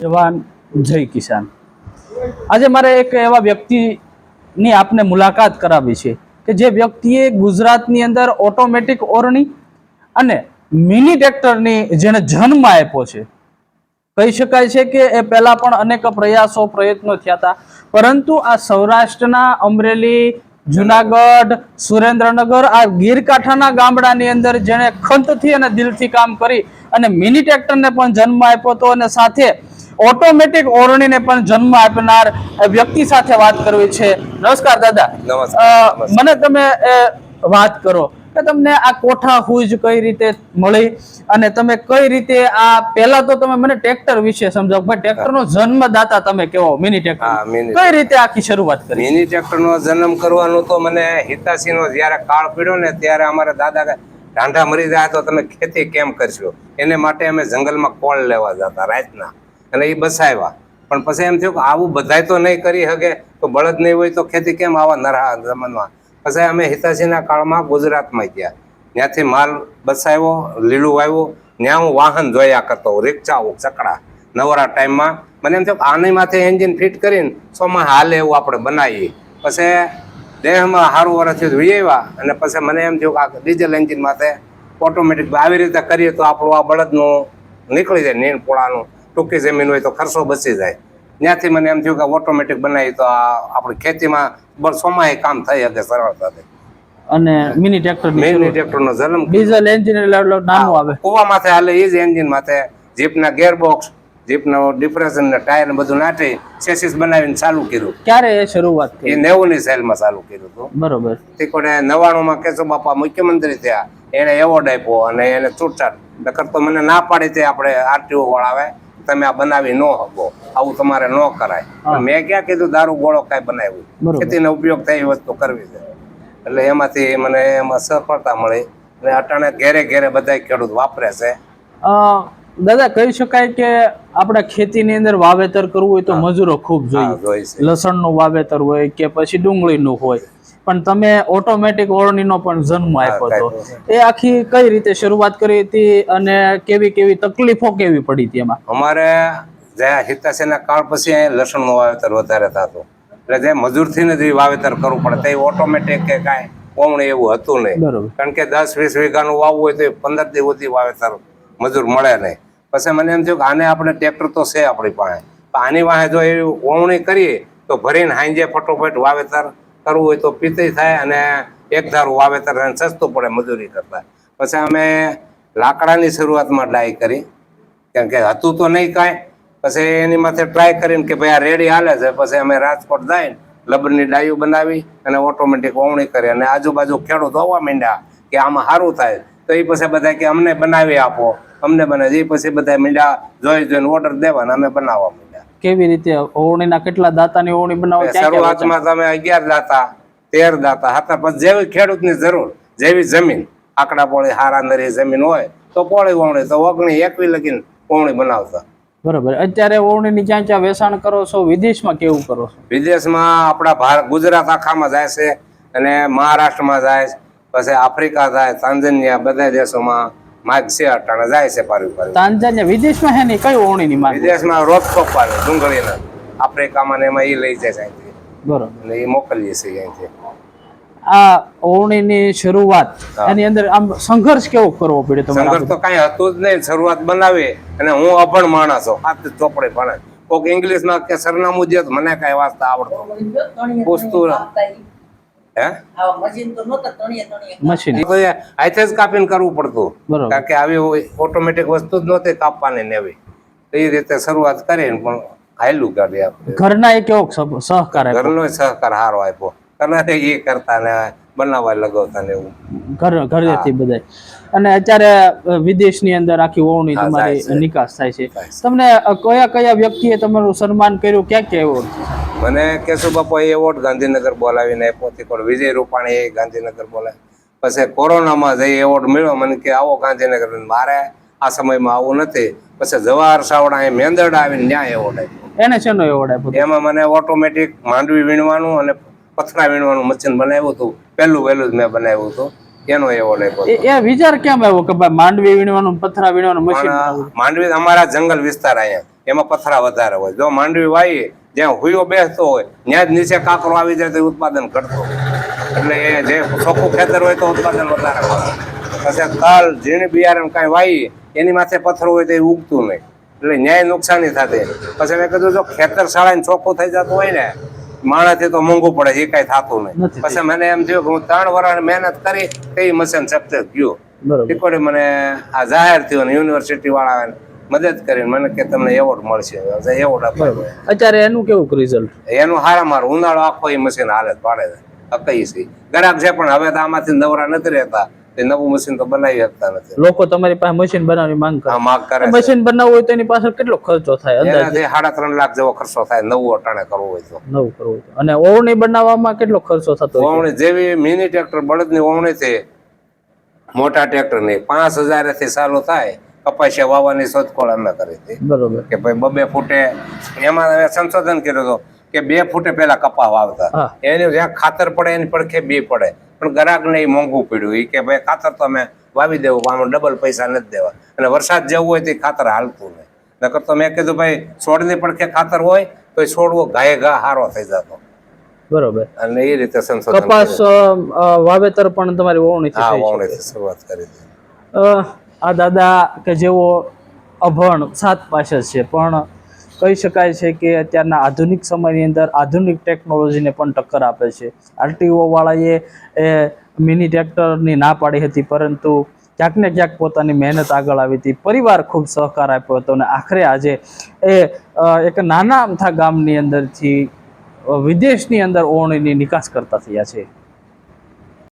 જવાન જય કિસાન. આજે મારે એક એવા વ્યક્તિની આપને મુલાકાત કરાવી છે કે જે વ્યક્તિએ ગુજરાતની અંદર ઓટોમેટિક ઓરણી અને મિની ટ્રેક્ટરની જેને જન્મ આપ્યો છે. કહી શકાય છે કે એ પહેલાં પણ અનેક પ્રયાસો, પ્રયત્નો થયા હતા. પરંતુ આ સૌરાષ્ટ્રના અમરેલી, જુનાગઢ, સુરેન્દ્રનગર, આ ગીરકાંઠાના ગામડાની અંદર જેણે ખંતથી અને દિલથી કામ કરી અને મિની ટ્રેક્ટરને પણ જન્મ આપ્યો હતો અને સાથે ઓટોમેટિક ઓરણીને પણ જન્મ આપનાર વ્યક્તિ સાથે વાત કરવી છે. નમસ્કાર દાદા. મને તમે વાત કરો કે તમને આ કોઠા હુજ કઈ રીતે મળી અને તમે કઈ રીતે આ પહેલા તો તમે મને ટ્રેક્ટર વિશે સમજાવો. ભાઈ ટ્રેક્ટરનો જન્મદાતા તમે કેવો મિની ટ્રેક્ટર? કઈ રીતે આખી શરૂઆત કરી? મિની ટ્રેક્ટર નો જન્મ કરવાનું તો મને હિતાસી નો જયારે કાળ પીડ્યો ને ત્યારે અમારા દાદા ઢાંઢા મરી જાય તો તમે ખેતી કેમ કરશો? એને માટે અમે જંગલમાં કોળ લેવા જતા રાતના. અને એ બસાવ્યા પણ પછી એમ થયું કે આવું બધાય તો નહીં કરી શકે તો બળદ નહીં હોય તો ખેતી કેમ આવા નરહા જમાનમાં? પછી અમે હિતાજીના કાળમાં ગુજરાતમાં ગયા. ત્યાંથી માલ બસાવ્યો લીલું વાવ્યું ત્યાં હું વાહન જોયા કરતો રિક્ષાઓ ચકડા. નવરા ટાઈમમાં મને એમ થયું કે આની માથે એન્જિન ફિટ કરીને સોમાં હાલે એવું આપણે બનાવીએ. પછી દેહમાં સારું વર્ષથી ધોઈવા અને પછી મને એમ થયું કે આ ડીઝલ એન્જિન માથે ઓટોમેટિક આવી રીતે કરીએ તો આપણું આ બળદનું નીકળી જાય, નીણ પોળાનું. ટૂંકી જમીન હોય તો ખર્ચો બચી જાય. ત્યાંથી મને એમ થયું કે ઓટોમેટિક બનાવી તો આ આપણી ખેતીમાં વર્ષોમાં કામ થઈ શકે સરળતાથી અને મિની ટ્રેક્ટર મિની ટ્રેક્ટરનો જન્મ ડીઝલ એન્જિન એટલે નાનું આવે. કુવા માથે હાલે એ જ એન્જિન માથે. જીપના ગેરબોક્સ જીપનો ડિપ્રેશન ને ટાયર ને બધું નાટી સેસિસ બનાવીને ચાલુ કર્યું. ક્યારે એ શરૂઆત એ નેવું ની સાલમાં ચાલુ કર્યું હતું. બરોબર. તે કોને નવાણું માં કેશવ બાપા મુખ્યમંત્રી થયા. એને એવોર્ડ આપ્યો અને એને છૂટછાટ. નકર તો મને ના પાડી તે આપણે આરટીઓ વાળા આવે. તમે આ બનાવી ન શકો આવું તમારે ન કરાય. મેં ક્યાં કીધું દારૂ ગોળો કાંઈ બનાવ્યું. ખેતીનો ઉપયોગ થાય એ વસ્તુ કરવી છે. એટલે એમાંથી મને એમાં સફળતા મળી અને અટાણે ઘેરે ઘેરે બધા ખેડૂત વાપરે છે. દાદા કહી શકાય કે આપણે ખેતીની અંદર વાવેતર કરવું હોય તો મજૂરો ખૂબ જોઈએ. લસણનું વાવેતર હોય કે પછી ડુંગળીનું હોય. પણ તમે ઓટોમેટિક ઓળણીનો પણ જન્મ આપ્યો હતો. એ આખી કઈ રીતે શરૂઆત કરી હતી અને કેવી કેવી તકલીફો કેવી પડી હતી એમાં? અમારે જે હિતાશીના કાળ પછી અહીં લસણનું વાવેતર વધારે થતું. એટલે જે મજૂરથી નથી વાવેતર કરવું પડે તે ઓટોમેટિક કે કાંઈ કોમણી એવું હતું નહીં. કારણ કે દસ વીસ વીઘાનું વાવવું હોય તો એ પંદર દિવસથી વાવેતર મજૂર મળે નહીં. પછી મને એમ થયું કે આને આપણે ટ્રેક્ટર તો છે આપણી પાસે. આની વાહે જો એવી ઓવણી કરીએ તો ભરીને હાંજે ફટોફટ વાવેતર કરવું હોય તો પીતી થાય અને એક ધારું વાવેતર સસ્તું પડે મજૂરી કરતા. પછી અમે લાકડાની શરૂઆતમાં ડાય કરી. કેમ કે હતું તો નહીં કાંઈ. પછી એની માથે ટ્રાય કરીને કે ભાઈ આ રેડી હાલે છે. પછી અમે રાજકોટ જઈને લબરની ડાયું બનાવી અને ઓટોમેટિક ઓવણી કરી. અને આજુબાજુ ખેડૂત હોવા માંડ્યા કે આમાં સારું થાય. તો એ પછી બધા કે અમને બનાવી આપો. અમને બનાવી એ પછી બધા મીંડા જોઈ જોઈને ઓર્ડર દેવાના, અમે બનાવવા કેવી રીતે ઓવણીના કેટલા દાતાની ઓવણી બનાવો શરૂઆતમાં તમે અગિયાર દાતા તેર દાતા હતા પણ જેવી ખેડૂતની જરૂર જેવી જમીન આકડા પોળી હારા નરી જમીન હોય તો પોળી ઓવણી તો ઓગણી એકવી લગીને ઓવણી બનાવતા. બરોબર. અત્યારે ઓવણીની જ્યાં જ્યાં વેચાણ કરો છો વિદેશમાં કેવું કરો છો? વિદેશમાં આપણા ભારત ગુજરાત આખામાં જાય છે અને મહારાષ્ટ્રમાં જાય છે પછી આફ્રિકા જાય તાંઝાનિયા બધા દેશોમાં માગ છે અટાણે જાય છે પારવી પારવી તાંજાનિયા વિદેશમાં હે ને કઈ ઓવણીની માંગ વિદેશમાં રોજ પપ્પા ડુંગળીના. આફ્રિકામાં ને એમાં એ લઈ જાય અહીંથી. બરોબર. એટલે એ મોકલીએ છીએ અહીંથી. આ ઓવણીની શરૂઆત એની અંદર આમ સંઘર્ષ કેવો કરવો પડ્યો તમારે સંઘર્ષ તો કાંઈ હતું જ નહીં. શરૂઆત બનાવી અને હું અભણ માણસ છું. આપ ચોપડે ભણે. કોઈક ઇંગ્લિશમાં કે સરનામું જે તો મને કાંઈ વાંચતા આવડતો. પૂછતું મશીન એ હાથે જ કાપીને કરવું પડતું. કારણ કે આવી ઓટોમેટિક વસ્તુ જ નહોતી કાપવાની ને એવી. તો એ રીતે શરૂઆત કરીને પણ હાયલું કાઢી આપણે. ઘરના એ કેવો સહકાર ઘરનો સહકાર સારો આપ્યો. કરનારે એ કરતા ને બનાવવા લગાવતા ને એવું. ઘર ઘરેથી બધા અને અત્યારે વિદેશની અંદર આખી ઓવણી હા, તમારી નિકાસ થાય છે. તમને કયા કયા વ્યક્તિએ તમારું સન્માન કર્યું? ક્યાં ક્યાં એવોર્ડ મને કેશુબાપાએ એવોર્ડ ગાંધીનગર બોલાવીને હતી. કોણ? વિજય રૂપાણીએ ગાંધીનગર બોલાવી પછી કોરોનામાં જઈ એવોર્ડ મળ્યો મને કે આવો ગાંધીનગર. મારે આ સમયમાં આવું નથી. પછી જવાહર સાવડા એ મેંદરડા આવીને ન્યાય એવોર્ડ આપ્યો. એને શેનો એવોર્ડ આપ્યો એમાં મને ઓટોમેટિક માંડવી વીણવાનું અને પથરા વીણવાનું મશીન બનાવ્યું હતું. પહેલું વહેલું જ મેં બનાવ્યું હતું. એનો એવોર્ડ આપ્યો એ વિચાર કેમ આવ્યો કે ભાઈ માંડવી વીણવાનું પથરા વીણવાનું મશીન માંડવી અમારા જંગલ વિસ્તાર અહીંયા. એમાં પથરા વધારે હોય. જો માંડવી વાવીએ જ્યાં હુયો બેસતો હોય ત્યાં જ નીચે કાંકરો આવી જાય તો ઉત્પાદન ઘટતો એટલે એ જે ચોખ્ખું ખેતર હોય તો ઉત્પાદન વધારે પછી તલ ઝીણી બિયારણ કાંઈ વાવીએ એની માથે પથ્થર હોય તો એ ઉગતું નહીં. એટલે ન્યાય નુકસાની થતી. પછી મેં કીધું જો ખેતર શાળાને ચોખ્ખું થઈ જતું હોય ને માણસથી તો મોંઘું પડે એ કાંઈ થતું નહીં. પછી મને એમ થયું કે હું ત્રણ વર્ષ મહેનત કરી તે મશીન સક્સેસ ગયું. મને આ જાહેર થયું યુનિવર્સિટી વાળા મદદ કરીને મને કે તમને એવોર્ડ મળશે. એવોર્ડ આપ્યો અત્યારે એનું કેવું રિઝલ્ટ એનું હારા મારું. ઉનાળો આખો એ મશીન હાલે પાડે છે અકઈ છે. ગ્રાહક છે પણ હવે તો આમાંથી નવરા નથી રહેતા. તે નવું મશીન તો બનાવી શકતા નથી. લોકો તમારી પાસે મશીન બનાવવાની માંગ કરે. માંગ કરે મશીન બનાવવું હોય તો એની પાછળ કેટલો ખર્ચો થાય? અંદાજે? સાડા ત્રણ લાખ જેવો ખર્ચો થાય. નવું અટાણે કરવું હોય તો. નવું કરવું હોય અને ઓવણી બનાવવામાં કેટલો ખર્ચો થતો ઓવણી જેવી મિની ટ્રેક્ટર બળદની ઓવણી છે મોટા ટ્રેક્ટરની પાંચ હજારથી ચાલુ થાય. કપાસિયા વાવવાની શોધખોળ અમે કરી હતી. બરોબર. કે ભાઈ બબે ફૂટે એમાં અમે સંશોધન કર્યું હતું કે બે ફૂટે પહેલા કપા વાવતા. એને જ્યાં ખાતર પડે એની પડખે બી પડે. પણ ગ્રાહકને એ મોંઘું પડ્યું. એ કે ભાઈ ખાતર તો અમે વાવી દેવું આમાં ડબલ પૈસા નથી દેવા. અને વરસાદ જેવું હોય તો ખાતર હાલતું નહીં. નકર તો મેં કીધું ભાઈ છોડની પડખે ખાતર હોય તો એ છોડવો ઘાય ઘા હારો થઈ જતો. બરોબર. અને એ રીતે સંશોધન કપાસ વાવેતર પણ તમારી ઓવણી વાવણીથી શરૂઆત કરી આ દાદા કે જેઓ અભણ સાત પાસે છે, પણ કહી શકાય છે કે અત્યારના આધુનિક સમયની અંદર આધુનિક ટેકનોલોજીને પણ ટક્કર આપે છે. આરટીઓવાળાએ એ મિની ટ્રેક્ટરની ના પાડી હતી, પરંતુ ક્યાંક ને ક્યાંક પોતાની મહેનત આગળ આવી હતી. પરિવાર ખૂબ સહકાર આપ્યો હતો અને આખરે આજે એ એક નાના અમથા ગામની અંદરથી વિદેશની અંદર ઓવણીની નિકાસ કરતા થયા છે.